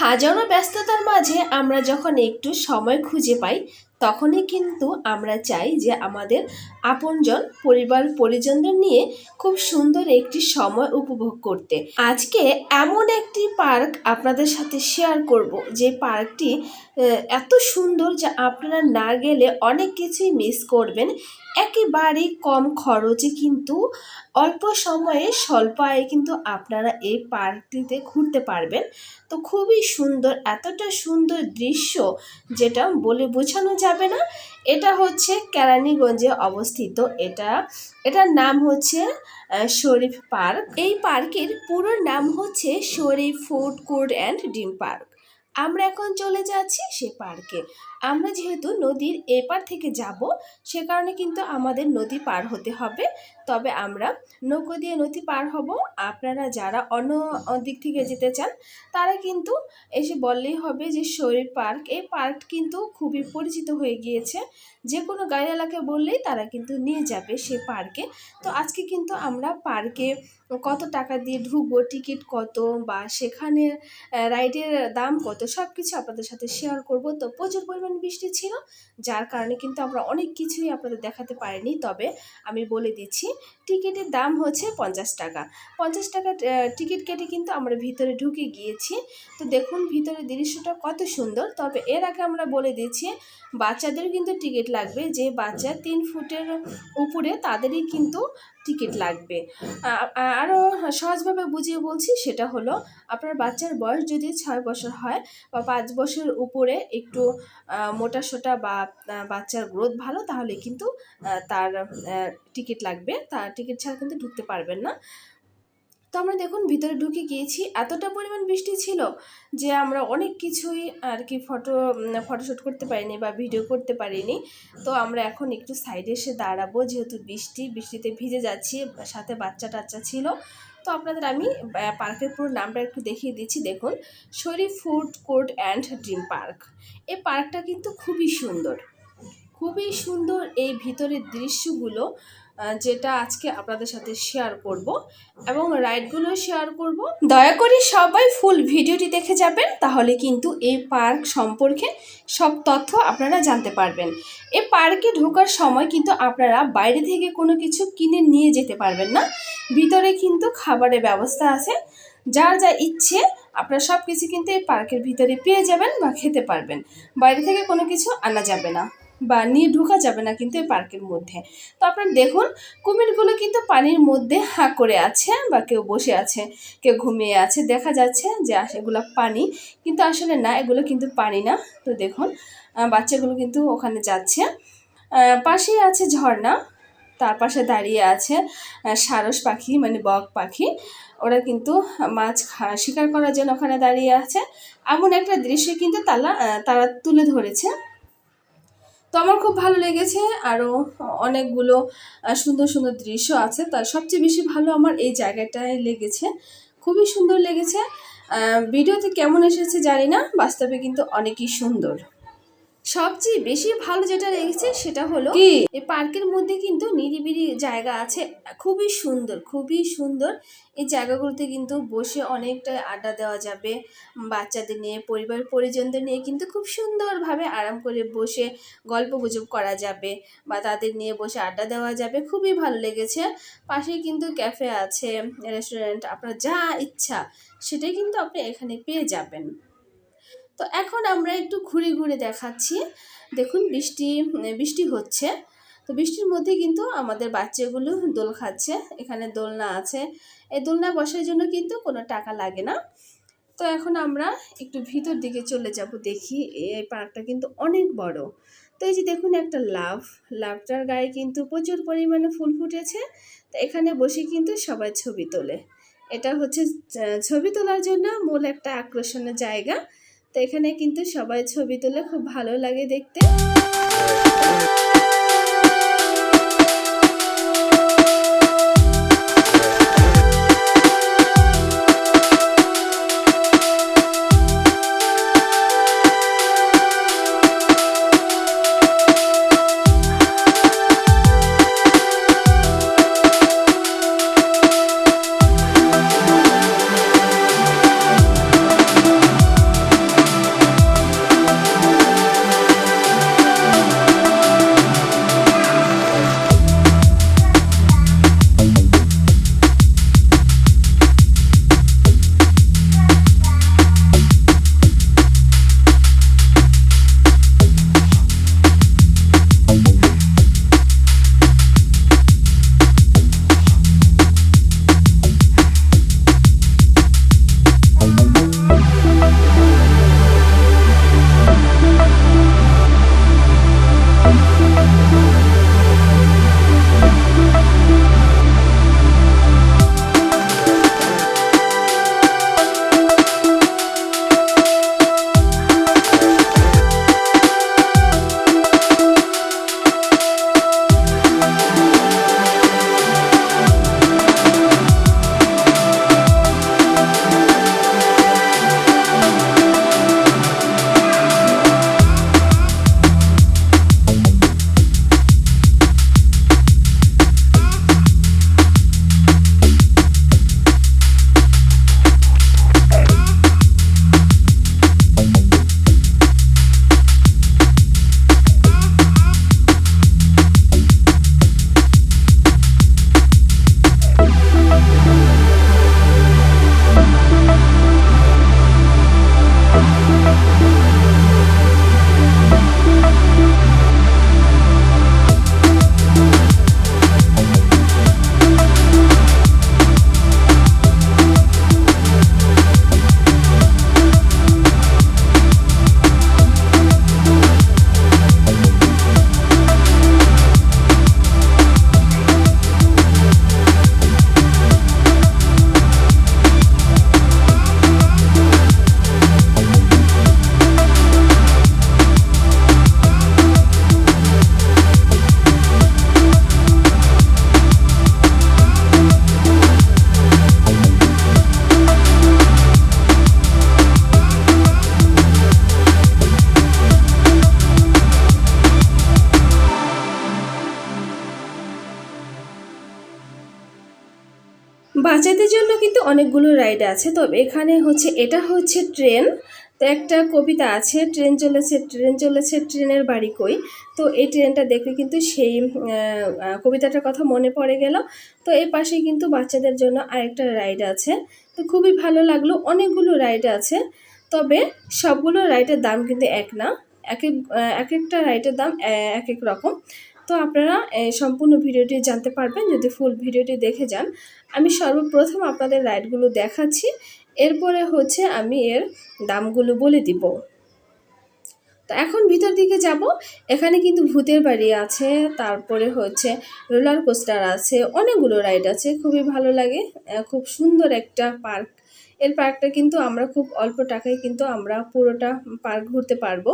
হাজারো ব্যস্ততার মাঝে আমরা যখন একটু সময় খুঁজে পাই, তখনই কিন্তু আমরা চাই যে আমাদের আপনজন, পরিবার, পরিজনদের নিয়ে খুব সুন্দর একটি সময় উপভোগ করতে। আজকে এমন একটি পার্ক আপনাদের সাথে শেয়ার করব, যে পার্কটি এত সুন্দর যে আপনারা না গেলে অনেক কিছুই মিস করবেন। একেবারেই কম খরচে কিন্তু অল্প সময়ে স্বল্প আয়ে কিন্তু আপনারা এই পার্কটিতে ঘুরতে পারবেন। তো খুবই সুন্দর, এতটা সুন্দর দৃশ্য যেটা বলে বোঝানো যাবে না। এটা হচ্ছে কেরানীগঞ্জে অবস্থিত এটা। এটার নাম হচ্ছে শরীফ পার্ক। এই পার্কের পুরো নাম হচ্ছে Sharif food court and dream park. আমরা এখন চলে যাচ্ছি সে পার্কে। আমরা যেহেতু নদীর এপার থেকে যাব, সে কারণে কিন্তু আমাদের নদী পার হতে হবে। তবে আমরা নৌকো দিয়ে নদী পার হব। আপনারা যারা অন্য দিক থেকে যেতে চান, তারা কিন্তু এসে বললেই হবে যে শরীর পার্ক। এই পার্ক কিন্তু খুবই পরিচিত হয়ে গিয়েছে। যে কোনো গাড়ি এলাকায় বললেই তারা কিন্তু নিয়ে যাবে সে পার্কে। তো আজকে কিন্তু আমরা পার্কে কত টাকা দিয়ে ঢুকবো, টিকিট কত বা সেখানে রাইডের দাম কত সব কিছু আপনাদের সাথে শেয়ার করব। তো প্রচুর পরিমাণ বৃষ্টি ছিল, যার কারণে কিন্তু আমরা অনেক কিছুই আপনাদের দেখাতে পারিনি। তবে আমি বলে দিচ্ছি, টিকিটের দাম হচ্ছে পঞ্চাশ টাকা। পঞ্চাশ টাকা টিকিট কেটে কিন্তু আমরা ভিতরে ঢুকে গিয়েছি। তো দেখুন, ভিতরের দৃশ্যটা কত সুন্দর। তবে এর আগে আমরা বলে দিচ্ছি বাচ্চাদের কিন্তু টিকিট লাগবে। যে বাচ্চা তিন ফুটের উপরে, তাদেরই কিন্তু টিকিট লাগবে। আরও সহজভাবে বুঝিয়ে বলছি সেটা হলো, আপনার বাচ্চার বয়স যদি ছয় বছর হয় বা পাঁচ বছর উপরে একটু মোটা সোটা বা বাচ্চার গ্রোথ ভালো, তাহলে কিন্তু তার টিকিট লাগবে। তার টিকিট ছাড়া কিন্তু ঢুকতে পারবেন না। তো আমরা দেখুন ভিতরে ঢুকে গিয়েছি। এতটা পরিমাণ বৃষ্টি ছিল যে আমরা অনেক কিছুই আর কি ফটো ফটোশ্যুট করতে পারিনি বা ভিডিও করতে পারিনি। তো আমরা এখন একটু সাইডে এসে দাঁড়াবো যেহেতু বৃষ্টি, বৃষ্টিতে ভিজে যাচ্ছি, সাথে বাচ্চা টাচ্চা ছিল। তো আপনাদের আমি পার্কের পুরো নামটা একটু দেখিয়ে দিচ্ছি। দেখুন, Sharif food court and dream park. এই পার্কটা কিন্তু খুবই সুন্দর। খুবই সুন্দর এই ভিতরের দৃশ্যগুলো। যেটা আজকে আপনাদের সাথে শেয়ার করব এবং রাইডগুলো শেয়ার করব। দয়া করে সবাই ফুল ভিডিওটি দেখে যাবেন, তাহলে কিন্তু এই পার্ক সম্পর্কে সব তথ্য আপনারা জানতে পারবেন। এই পার্কে ঢোকার সময় কিন্তু আপনারা বাইরে থেকে কোনো কিছু কিনে নিয়ে যেতে পারবেন না। ভিতরে কিন্তু খাবারের ব্যবস্থা আছে। যার যা ইচ্ছে, আপনারা সব কিছু কিন্তু এই পার্কের ভিতরে পেয়ে যাবেন বা খেতে পারবেন। বাইরে থেকে কোনো কিছু আনা যাবে না। বা নিয়ে ঢোকা যাবে না কিন্তু এই পার্কের মধ্যে। তো আপনারা দেখুন, কুমিরগুলো কিন্তু পানির মধ্যে হাঁ করে আছে বা কেউ বসে আছে, কেউ ঘুমিয়ে আছে। দেখা যাচ্ছে যে এগুলো পানি, কিন্তু আসলে না, এগুলো কিন্তু পানি না। তো দেখুন বাচ্চাগুলো কিন্তু ওখানে যাচ্ছে। পাশেই আছে ঝর্ণা, তার পাশে দাঁড়িয়ে আছে সারস পাখি মানে বক পাখি। ওরা কিন্তু মাছ শিকার করার জন্য ওখানে দাঁড়িয়ে আছে। এমন একটা দৃশ্য কিন্তু তারা তারা তুলে ধরেছে। তো আমার খুব ভালো লেগেছে আরও অনেকগুলো সুন্দর সুন্দর দৃশ্য আছে। তার সবচেয়ে বেশি ভালো আমার এই জায়গাটায় লেগেছে। খুবই সুন্দর লেগেছে। ভিডিওতে কেমন এসেছে জানি না, বাস্তবে কিন্তু অনেকই সুন্দর। সবচেয়ে বেশি ভালো যেটা লেগেছে সেটা হলো কি? এই পার্কের মধ্যে কিন্তু নিরিবিলি জায়গা আছে। খুবই সুন্দর খুবই সুন্দর। এই জায়গাগুলোতে কিন্তু বসে অনেকটা আড্ডা দেওয়া যাবে। বাচ্চাদের নিয়ে পরিবার পরিজনদের নিয়ে কিন্তু খুব সুন্দরভাবে আরাম করে বসে গল্প গুজব করা যাবে বা তাদের নিয়ে বসে আড্ডা দেওয়া যাবে। খুবই ভালো লেগেছে। পাশেই কিন্তু ক্যাফে আছে রেস্টুরেন্ট। আপনার যা ইচ্ছা সেটাই কিন্তু আপনি এখানে পেয়ে যাবেন। তো এখন আমরা একটু ঘুরে ঘুরে দেখাচ্ছি। দেখুন, বৃষ্টি বৃষ্টি হচ্ছে। তো বৃষ্টির মধ্যে কিন্তু আমাদের বাচ্চাগুলো দোল খাচ্ছে। এখানে দোলনা আছে। এই দোলনা বসার জন্য কিন্তু কোনো টাকা লাগে না। তো এখন আমরা একটু ভিতর দিকে চলে যাব দেখি। এই পার্কটা কিন্তু অনেক বড়। তো এই যে দেখুন একটা লাভ লাভটার গায়ে কিন্তু প্রচুর পরিমাণে ফুল ফুটেছে। তো এখানে বসে কিন্তু সবাই ছবি তোলে। এটা হচ্ছে ছবি তোলার জন্য মূল একটা আকর্ষণের জায়গা। তো এখানে কিন্তু সবাই ছবি তুলে খুব ভালো লাগে দেখতে। বাচ্চাদের জন্য কিন্তু অনেকগুলো রাইড আছে। তবে এখানে হচ্ছে, এটা হচ্ছে ট্রেন। তো একটা কবিতা আছে, ট্রেন চলেছে ট্রেন চলেছে, ট্রেনের বাড়ি কই? তো এই ট্রেনটা দেখে কিন্তু সেই কবিতাটার কথা মনে পড়ে গেল। তো এই পাশে কিন্তু বাচ্চাদের জন্য আরেকটা রাইড আছে। তো খুবই ভালো লাগল, অনেকগুলো রাইড আছে। তবে সবগুলো রাইডের দাম কিন্তু এক না। এক এক একটা রাইডের দাম এক এক রকম। তো আপনারা সম্পূর্ণ ভিডিওটি জানতে পারবেন যদি ফুল ভিডিওটি দেখে যান। আমি সর্বপ্রথম আপনাদের রাইডগুলো দেখাচ্ছি। এরপরে হচ্ছে আমি এর দামগুলো বলে দিব। তো এখন ভিতর দিকে যাব। এখানে কিন্তু ভূতের বাড়ি আছে, তারপরে হচ্ছে রোলার কোস্টার আছে, অনেকগুলো রাইড আছে, খুবই ভালো লাগে। খুব সুন্দর একটা পার্ক। এর পার্কটা কিন্তু আমরা খুব অল্প টাকায় কিন্তু আমরা পুরোটা পার্ক ঘুরতে পারব।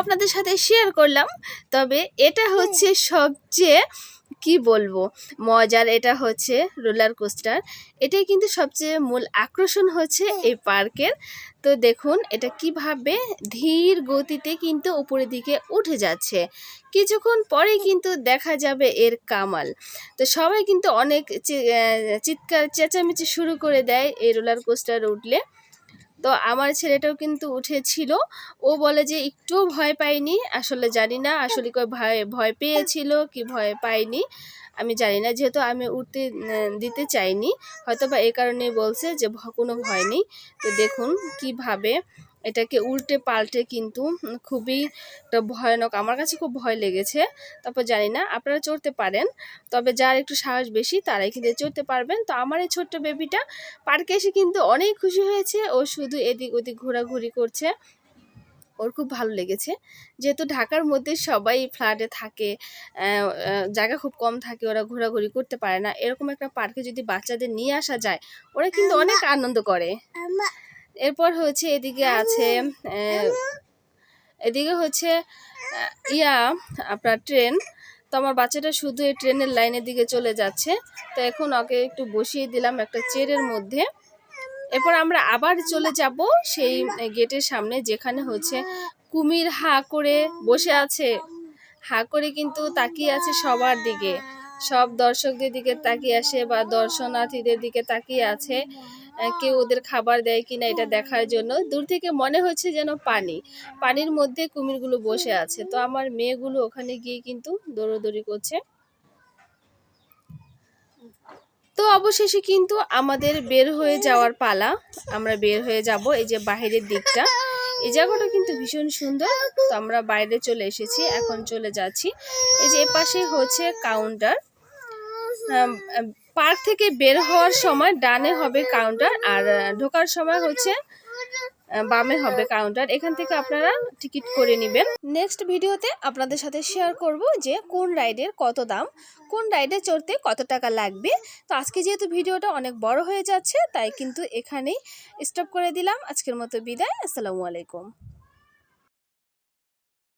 আপনাদের সাথে শেয়ার করলাম। তবে এটা হচ্ছে সবচেয়ে কি বলব মজার এটা হচ্ছে রোলার কোস্টার এটাই কিন্তু সবচেয়ে মূল আকর্ষণ হচ্ছে এই পার্কের। তো দেখুন এটা কীভাবে ধীর গতিতে কিন্তু উপরের দিকে উঠে যাচ্ছে। কিছুক্ষণ পরে কিন্তু দেখা যাবে এর কামাল। তো সবাই কিন্তু অনেক চিৎকার চেঁচামেচি শুরু করে দেয় এই রোলার কোস্টার উঠলে। তো আমার ছেলেটাও কিন্তু উঠেছিল। ও বলে যে একটু ভয় পাইনি, আসলে জানি না, আসলে কই ভয় ভয় পেয়েছিল কি ভয় পাইনি, আমি জানি না, যেহেতু আমি উঠতে দিতে চাইনি। হয়তো বা এ কারণেই বলছে যে কোনো ভয় নেই। তো দেখুন কীভাবে এটাকে উল্টে পাল্টে কিন্তু খুবই একটা ভয়ানক আমার কাছে খুব ভয় লেগেছে। তারপর জানি না আপনারা চড়তে পারেন তবে যার একটু সাহস বেশি তারাই কিন্তু চড়তে পারবেন। তো আমার এই ছোট্ট বেবিটা পার্কে এসে কিন্তু অনেক খুশি হয়েছে ও শুধু এদিক ওদিক ঘোরাঘুরি করছে। ওর খুব ভালো লেগেছে। যেহেতু ঢাকার মধ্যে সবাই ফ্ল্যাটে থাকে জায়গা খুব কম থাকে ওরা ঘোরাঘুরি করতে পারে না। এরকম একটা পার্কে যদি বাচ্চাদের নিয়ে আসা যায় ওরা কিন্তু অনেক আনন্দ করে। এরপর হচ্ছে এদিকে আছে এদিকে হচ্ছে ইয়া আপনার ট্রেন। তো আমার বাচ্চাটা শুধু এই ট্রেনের লাইনের দিকে চলে যাচ্ছে। তো এখন ওকে একটু বসিয়ে দিলাম একটা চেয়ারের মধ্যে। এরপর আমরা আবার চলে যাব সেই গেটের সামনে যেখানে হচ্ছে কুমির হা করে বসে আছে। হা করে কিন্তু তাকিয়ে আছে সবার দিকে। সব দর্শকদের দিকে তাকিয়ে আসে বা দর্শনার্থীদের দিকে তাকিয়ে আছে। কেউ ওদের খাবার দেয় কিনা এটা দেখার জন্য। দূর থেকে মনে হচ্ছে যেন পানি। পানির মধ্যে কুমিরগুলো বসে আছে। তো আমার মেয়েগুলো ওখানে গিয়ে কিন্তু দৌড়োদৌড়ি করছে। তো অবশেষে কিন্তু আমাদের বের হয়ে যাওয়ার পালা। আমরা বের হয়ে যাব এই যে বাহিরের দিকটা। এই জায়গাটা কিন্তু ভীষণ সুন্দর। তো আমরা বাইরে চলে এসেছি। এখন চলে যাচ্ছি। এই যে এপাশে হচ্ছে কাউন্টার পার্ক থেকে বের হওয়ার সময় ডানে হবে কাউন্টার আর ঢোকার সময় হচ্ছে বামে হবে কাউন্টার। এখান থেকে আপনারা টিকিট করে নেবেন। নেক্সট ভিডিওতে আপনাদের সাথে শেয়ার করব যে কোন রাইডের কত দাম, কোন রাইডে চড়তে কত টাকা লাগবে। তো আজকে যেহেতু ভিডিওটা অনেক বড় হয়ে যাচ্ছে, তাই কিন্তু এখানেই স্টপ করে দিলাম। আজকের মতো বিদায়, আসসালামু আলাইকুম।